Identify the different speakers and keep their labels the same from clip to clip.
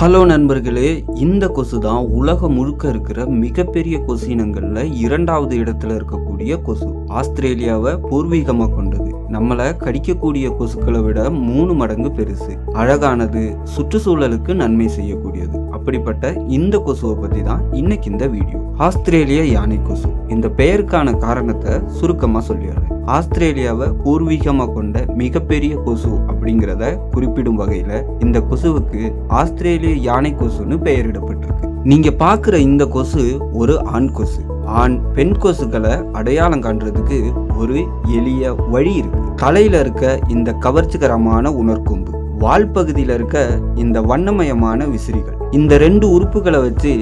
Speaker 1: Hello நண்பர்களே இந்த கொசு தான் உலகம் முழுக்க இருக்கிற மிகப்பெரிய கொசு இரண்டாவது இடத்துல இருக்கக்கூடிய கொசு. ஆஸ்திரேலியாவை பூர்வீகமாக கொண்டது. நம்மளை கடிக்கக்கூடிய கொசுக்களை விட மூணு மடங்கு பெருசு. அழகானது சுற்றுச்சூழலுக்கு நன்மை செய்யக்கூடியது. அப்படிப்பட்ட இந்த கொசுவை பற்றி தான் இன்னைக்கு இந்த வீடியோ. ஆஸ்திரேலிய யானை கொசு. இந்த பெயருக்கான காரணத்தை சுருக்கமாக சொல்லிடுறேன். ஆஸ்திரேலியாவை பூர்வீகமாக கொண்ட மிகப்பெரிய கொசு அப்படிங்கிறத குறிப்பிடும் வகையில் இந்த கொசுவுக்கு ஆஸ்திரேலிய யானை கொசுன்னு பெயரிடப்பட்டிருக்கு. நீங்க பார்க்குற இந்த கொசு ஒரு ஆண் கொசு. ஆண் பெண் கொசுக்களை அடையாளம் காண்றதுக்கு ஒரு எளிய வழி இருக்கு. தலையில இருக்க இந்த கவர்ச்சிகரமான உணர்கொம்பு வால் பகுதியில் இருக்க இந்த வண்ணமயமான விசிறிகள். இந்த ரெண்டு உறுப்புகளை வச்சு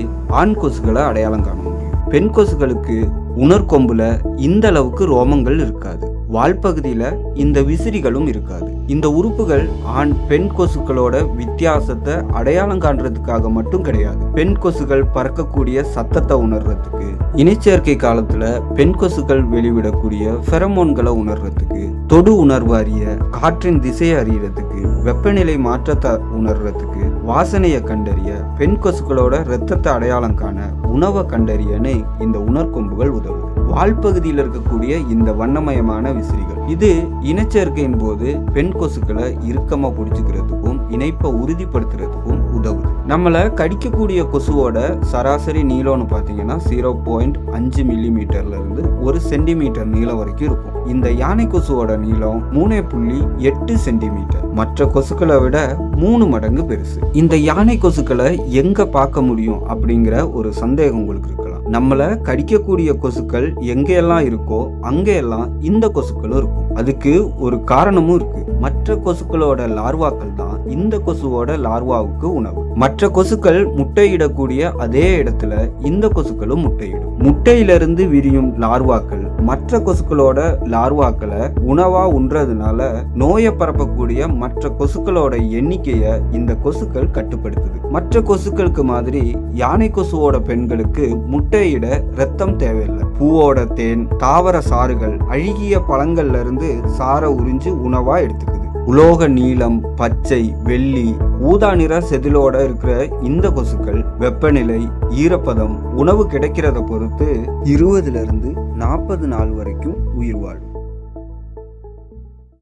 Speaker 1: ஆண் கொசுக்களை அடையாளம் காணும் பெண் கொசுகளுக்கு உணர்கொம்புல இந்த அளவுக்கு ரோமங்கள் இருக்காது. வால்பகுதியில் இந்த விசிறிகளும் இருக்காது. இந்த உறுப்புகள் ஆண் பெண் கொசுக்களோட வித்தியாசத்தை அடையாளம் காண்றதுக்காக மட்டும் கிடையாது. பெண் கொசுகள் பறக்கக்கூடிய சத்தத்தை உணர்றதுக்கு இணைச்சேர்க்கை காலத்துல பெண் கொசுக்கள் வெளிவிடக்கூடிய ஃபெரமோன்களை உணர்றதுக்கு தொடு உணர்வு அறிய காற்றின் திசையை அறியறதுக்கு வெப்பநிலை மாற்றத்தை உணர்றதுக்கு வாசனையை கண்டறிய பெண் கொசுக்களோட இரத்தத்தை அடையாளம் காண உணவை கண்டறியன்னு இந்த உணர்கொம்புகள் உதவுது. வால்பகுதியில் இருக்கக்கூடிய இந்த வண்ணமயமான விசிறிகள். இது இனச்சேர்க்கையின் போது பெண் கொசுக்களை இறுக்கமாக பிடிச்சிக்கிறதுக்கும் இணைப்பை உறுதிப்படுத்துறதுக்கும் உதவுது. நம்மளை கடிக்கக்கூடிய கொசுவோட சராசரி நீளம்னு பார்த்தீங்கன்னா ஜீரோ பாயிண்ட் அஞ்சு மில்லிமீட்டர்ல இருந்து ஒரு சென்டிமீட்டர் நீளம் வரைக்கும் இருக்கும். இந்த யானை கொசுவோட நீளம் மூணே புள்ளி எட்டு சென்டிமீட்டர் மற்ற கொசுக்களை விட மூணு மடங்கு பெருசு. இந்த யானை கொசுக்களை எங்க பார்க்க முடியும் அப்படிங்கிற ஒரு சந்தேகம் உங்களுக்கு இருக்கு. நம்மளை கடிக்கக்கூடிய கொசுக்கள் எங்கெல்லாம் இருக்கோ அங்கெல்லாம் இந்த கொசுக்களும் இருக்கும். அதுக்கு ஒரு காரணமும் இருக்கு. மற்ற கொசுக்களோட லார்வாக்கள் தான் இந்த கொசுவோட லார்வாவுக்கு உணவு. மற்ற கொசுக்கள் முட்டையிடக்கூடிய அதே இடத்துல இந்த கொசுக்களும் முட்டையிடும். முட்டையிலிருந்து விரியும் லார்வாக்கள் மற்ற கொசுக்களோட லார்வாக்களை உணவா உண்றதுனால நோயை பரப்பக்கூடிய மற்ற கொசுக்களோட எண்ணிக்கையை இந்த கொசுக்கள் கட்டுப்படுத்துது. மற்ற கொசுக்களுக்கு மாதிரி யானை கொசுவோட பெண்களுக்கு முட்டையிட ரத்தம் தேவையில்லை. பூவோட தேன் தாவர சாறுகள் அழுகிய பழங்கள்ல இருந்து சாரை உறிஞ்சு உணவா எடுத்துக்கு உலோக நீளம் பச்சை வெள்ளி ஊதா நிற செதிலோட இருக்கிற இந்த கொசுக்கள் வெப்பநிலை ஈரப்பதம் உணவு கிடைக்கிறத பொறுத்து இருபதுல இருந்து நாற்பது நாள் வரைக்கும் உயிர் வாழும்